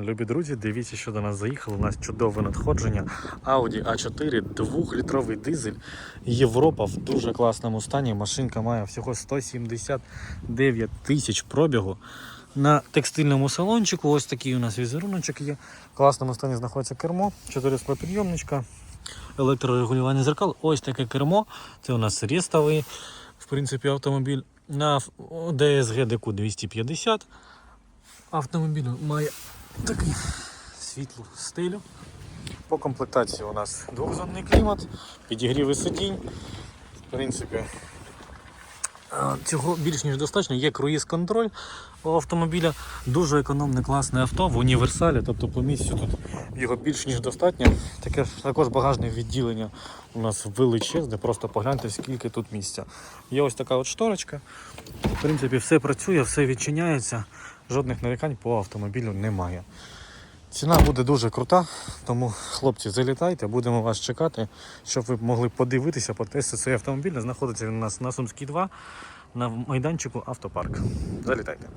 Любі друзі, дивіться, що до нас заїхало. У нас чудове надходження. Audi A4, 2-літровий дизель. Європа в дуже класному стані. Машинка має всього 179 тисяч пробігу. На текстильному салончику ось такий у нас візеруночок є. В класному стані знаходиться кермо, 4 склопідйомничка, електрорегулювання зеркал. Ось таке кермо. Це у нас рестовий, в принципі, автомобіль на DSG DQ 250 автомобіль має такий світлу стилю. По комплектації у нас двохзонний клімат, підігріви сидінь. В принципі, цього більш ніж достатньо. Є круїз-контроль у автомобіля. Дуже економне, класне авто в універсалі, тобто по місцю тут його більш ніж достатньо. Таке також багажне відділення у нас величезне, просто погляньте, скільки тут місця. Є ось така от шторочка. В принципі, все працює, все відчиняється, жодних нарікань по автомобілю немає. Ціна буде дуже крута, тому хлопці, залітайте, будемо вас чекати, щоб ви могли подивитися, потестити цей автомобіль. Знаходиться він у нас на Сумській 2 на майданчику автопарк. Залітайте.